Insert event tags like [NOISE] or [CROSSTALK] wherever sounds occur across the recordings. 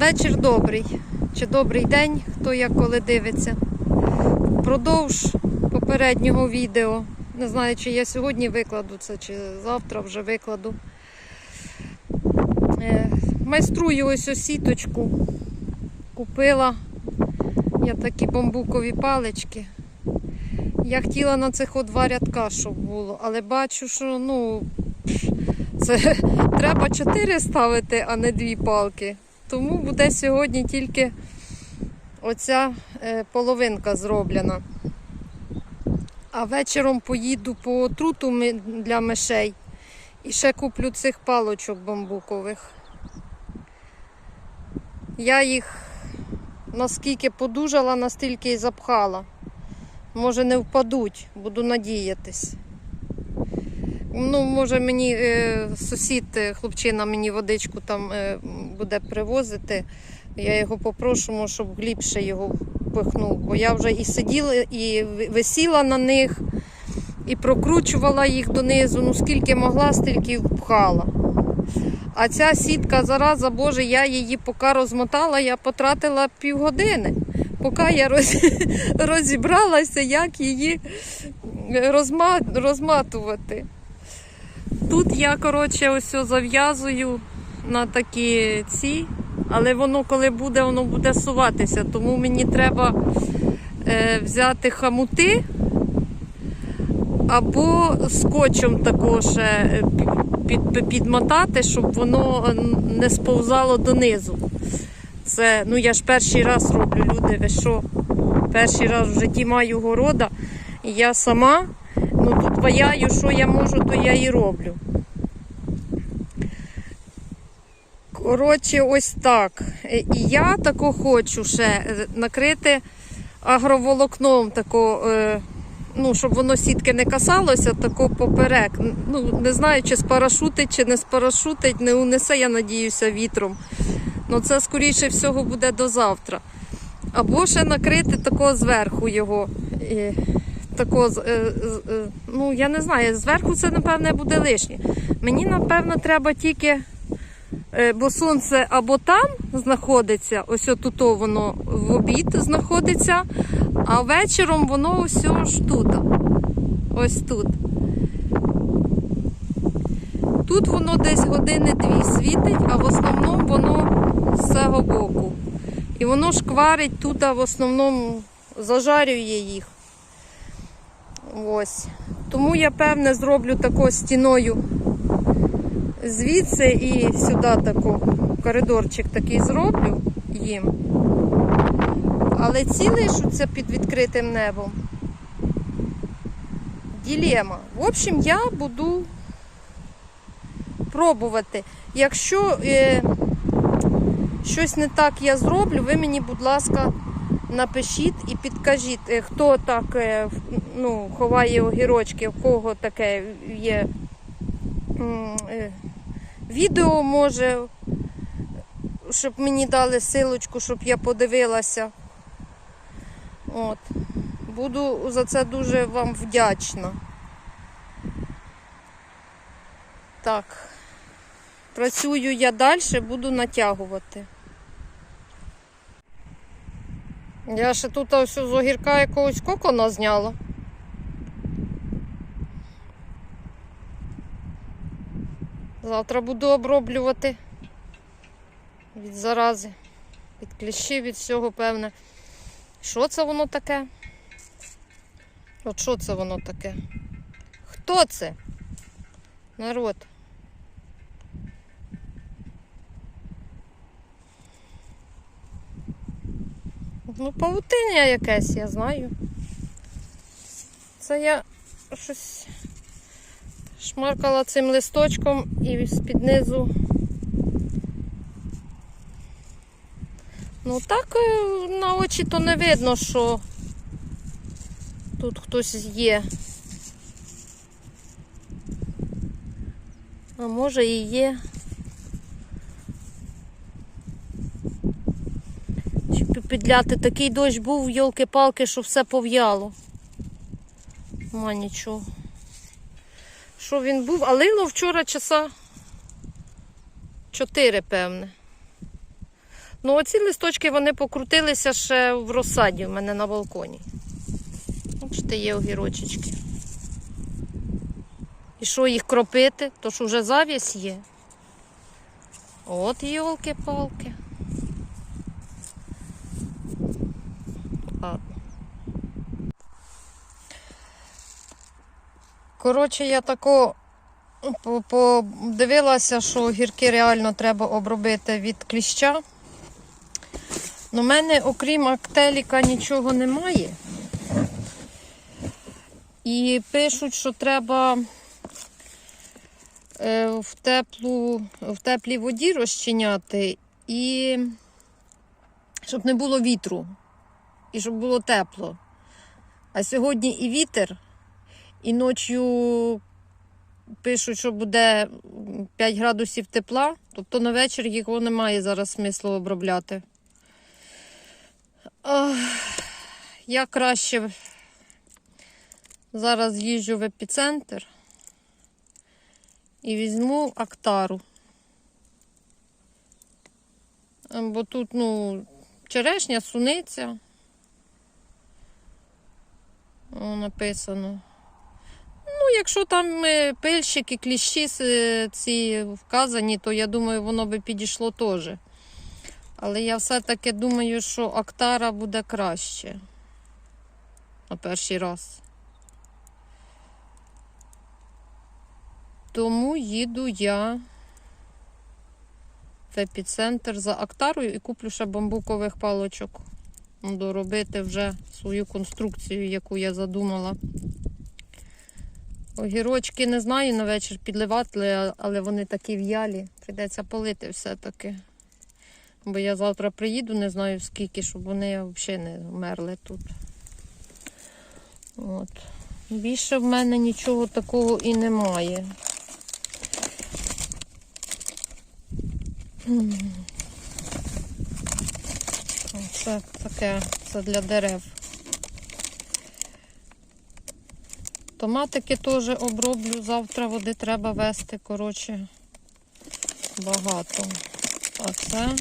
Вечір добрий. Чи добрий день, хто як коли дивиться. Продовж попереднього відео. Не знаю, чи я сьогодні викладу це, чи завтра вже викладу. Е, Майструю ось ось сіточку. Купила я такі бамбукові палички. Я хотіла на цих от два рядка, щоб було, але бачу, що ну, це [LAUGHS] треба чотири ставити, а не дві палки. Тому буде сьогодні тільки оця е, половинка зроблена. А вечором поїду по отруту для мишей і ще куплю цих палочок бамбукових. Я їх наскільки подужала, настільки і запхала. Може не впадуть, буду надіятись. Ну, може, мені е, сусід, е, хлопчина мені водичку там е, буде привозити. Я його попрошу, може, щоб глибше його впихнув. Бо я вже і сиділа, і висіла на них, і прокручувала їх донизу. Ну, скільки могла, стільки впхала. А ця сітка, зараза Боже, я її поки розмотала, я потратила півгодини. Поки я роз- [LAUGHS] розібралася, як її розма- розматувати. Тут я, коротше, ось зав'язую на такі ці, але воно коли буде, воно буде суватися. Тому мені треба е, взяти хамути або скотчем також е, під, під, підмотати, щоб воно е, не сповзало донизу. Це, ну я ж перший раз роблю, люди, ви що? Перший раз в житті маю города, і я сама. Ну тут ваяю, що я можу, то я і роблю. Коротше, ось так. Е, І я тако хочу ще е, накрити агроволокном, тако, е, ну, щоб воно сітки не касалося, тако поперек. Ну, не знаю, чи спарашутить, чи не спарашутить, не унесе, я надіюся, вітром. Ну це скоріше всього буде до завтра. Або ще накрити тако зверху його. Тако, е, е, ну я не знаю, зверху це напевне буде лишнє. Мені напевно треба тільки, е, бо сонце або там знаходиться, ось тут воно в обід знаходиться, а вечором воно ось ж тут. Ось тут. Тут воно десь години-дві світить, а в основному воно з цього боку. І воно шкварить тут, а в основному зажарює їх. Ось. Тому я певне зроблю тако стіною звідси і сюди тако коридорчик такий зроблю їм. Але ці лишуться під відкритим небом. Ділема. В общем, я буду пробувати. Якщо е, щось не так я зроблю, ви мені, будь ласка, напишіть і підкажіть, е, хто так е, ну, ховає огірочки, в кого таке є е, відео може, щоб мені дали силочку, щоб я подивилася. От. Буду за це дуже вам вдячна. Так. Працюю я далі, буду натягувати. Я ще тут ось з огірка якогось кокона зняла. Завтра буду оброблювати від зарази, від кліщів, від всього певне. Що це воно таке? От що це воно таке? Хто це? Народ. Ну, павутиння якесь, я знаю. Це я щось шмаркала цим листочком і з-під низу. Ну так е, на очі то не видно, що тут хтось є. А може і є. Чи пі- підляти такий дощ був, йолки-палки, що все пов'яло. Ма нічого. Що він був? А лило вчора часа чотири, певне. Ну, оці листочки вони покрутилися ще в розсаді в мене на балконі. Бачите, є огірочечки. І що їх кропити? То ж уже завіс є. От йолки-палки. Коротше, я тако подивилася, що гірки реально треба обробити від кліща. У мене, окрім актеліка, нічого немає. І пишуть, що треба е, в, теплу, в теплій воді розчиняти і щоб не було вітру, і щоб було тепло. А сьогодні і вітер, і ночі пишуть, що буде 5 градусів тепла, тобто на вечір його немає зараз смислу обробляти. Ах, я краще зараз їжджу в епіцентр і візьму актару. Бо тут, ну, черешня, суниця. О, написано. Якщо там е, пильщики, кліщі е, ці вказані, то я думаю, воно би підійшло теж. Але я все-таки думаю, що Актара буде краще на перший раз. Тому їду я в епіцентр за Актарою і куплю ще бамбукових палочок. Доробити вже свою конструкцію, яку я задумала. Огірочки не знаю на вечір підливати, але вони такі в'ялі. Прийдеться полити все-таки. Бо я завтра приїду, не знаю скільки, щоб вони взагалі не вмерли тут. От. Більше в мене нічого такого і немає. Це таке, це для дерев. Томатики теж оброблю. Завтра води треба вести, коротше, багато. А це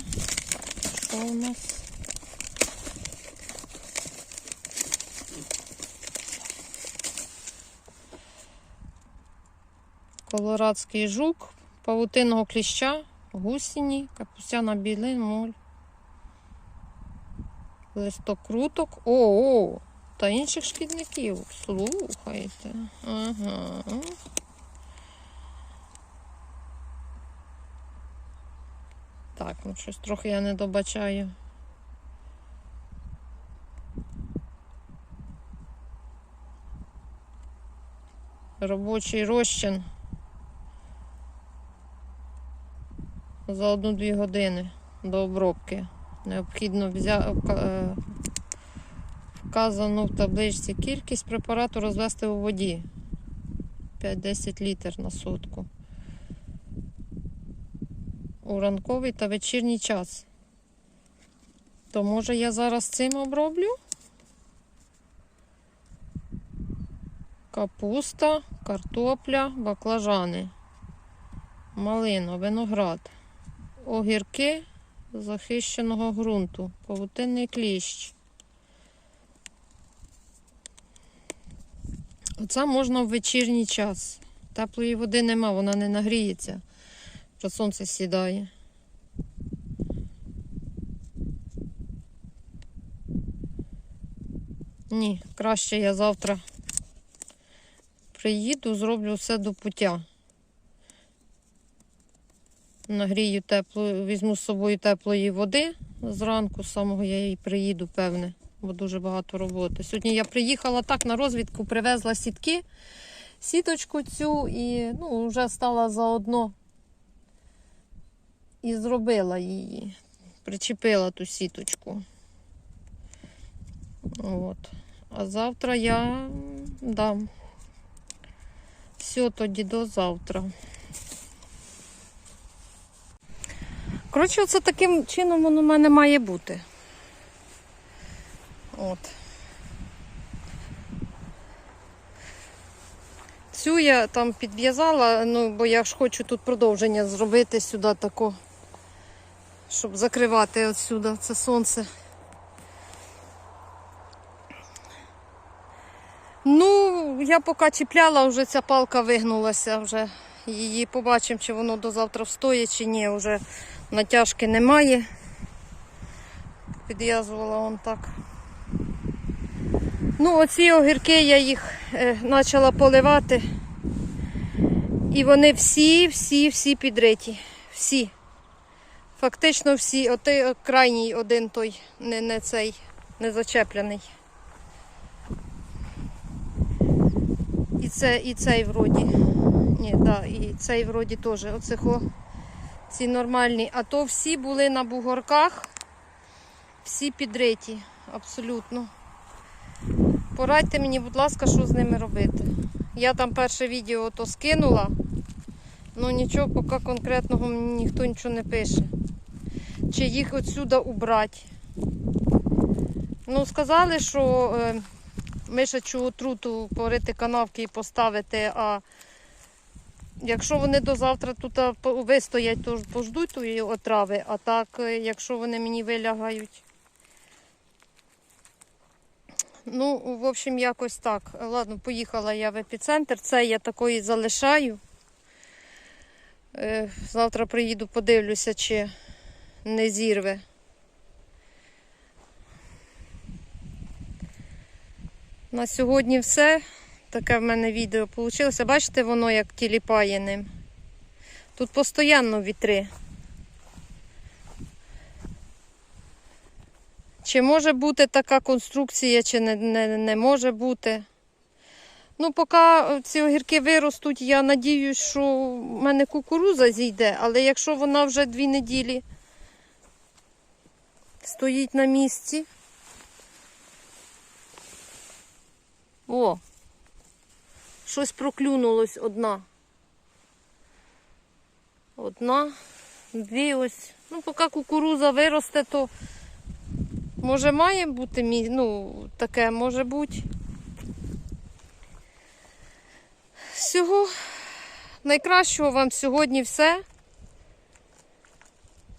що у нас? Колорадський жук, павутинного кліща, гусіні, капустяна білин, моль, листокруток. О, о, та інших шкідників. Слухайте. Ага. Так, ну щось трохи я не добачаю. Робочий розчин за одну-дві години до обробки. Необхідно взяти вказано в табличці кількість препарату розвести у воді 5-10 літр на сотку. У ранковий та вечірній час. То може я зараз цим оброблю? Капуста, картопля, баклажани, малина, виноград, огірки захищеного ґрунту, павутинний кліщ. Оце можна в вечірній час. Теплої води нема, вона не нагріється. Вже сонце сідає. Ні, краще я завтра приїду, зроблю все до пуття. Нагрію теплу, візьму з собою теплої води зранку, з самого я її приїду, певне, бо дуже багато роботи. Сьогодні я приїхала так на розвідку, привезла сітки, сіточку цю і ну, вже стала заодно і зробила її. Причепила ту сіточку. От. А завтра я дам. Все тоді до завтра. Коротше, оце таким чином воно в мене має бути. От. Цю я там підв'язала, ну, бо я ж хочу тут продовження зробити сюди тако, щоб закривати отсюди це сонце. Ну, я поки чіпляла, вже ця палка вигнулася вже. Її побачимо, чи воно до завтра встоїть, чи ні. Вже натяжки немає. Підв'язувала он так. Ну, оці огірки я їх е, почала поливати. І вони всі, всі, всі підриті. Всі. Фактично всі. Отий крайній один той, не, не цей, не зачеплений. І, це, і цей вроді. Ні, да, і цей вроді теж. Оцих о, ці нормальні. А то всі були на бугорках, всі підриті, абсолютно. Порадьте мені, будь ласка, що з ними робити. Я там перше відео то скинула, ну нічого поки конкретного мені ніхто нічого не пише. Чи їх отсюда убрати. Ну, сказали, що е, мишачу отруту порити канавки і поставити, а якщо вони до завтра тут вистоять, то пождуть тої отрави, а так, е, якщо вони мені вилягають. Ну, в общем, якось так. Ладно, поїхала я в епіцентр. Це я такої залишаю. Е, Завтра приїду, подивлюся, чи не зірве. На сьогодні все. Таке в мене відео вийшло. Бачите, воно як тіліпає ним. Тут постійно вітри. Чи може бути така конструкція, чи не, не, не може бути. Ну, поки ці огірки виростуть, я надіюсь, що в мене кукуруза зійде, але якщо вона вже дві неділі стоїть на місці. О, щось проклюнулось одна. Одна, дві ось. Ну, поки кукуруза виросте, то може має бути мі... ну, таке може бути. Всього найкращого вам сьогодні все.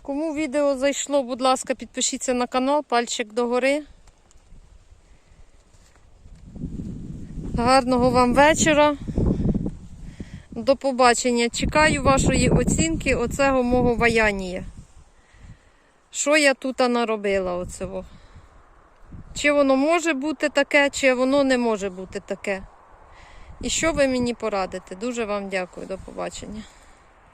Кому відео зайшло, будь ласка, підпишіться на канал, пальчик догори. Гарного вам вечора. До побачення. Чекаю вашої оцінки оцього мого ваянія. Що я тут наробила оцього? Чи воно може бути таке, чи воно не може бути таке? І що ви мені порадите? Дуже вам дякую. До побачення.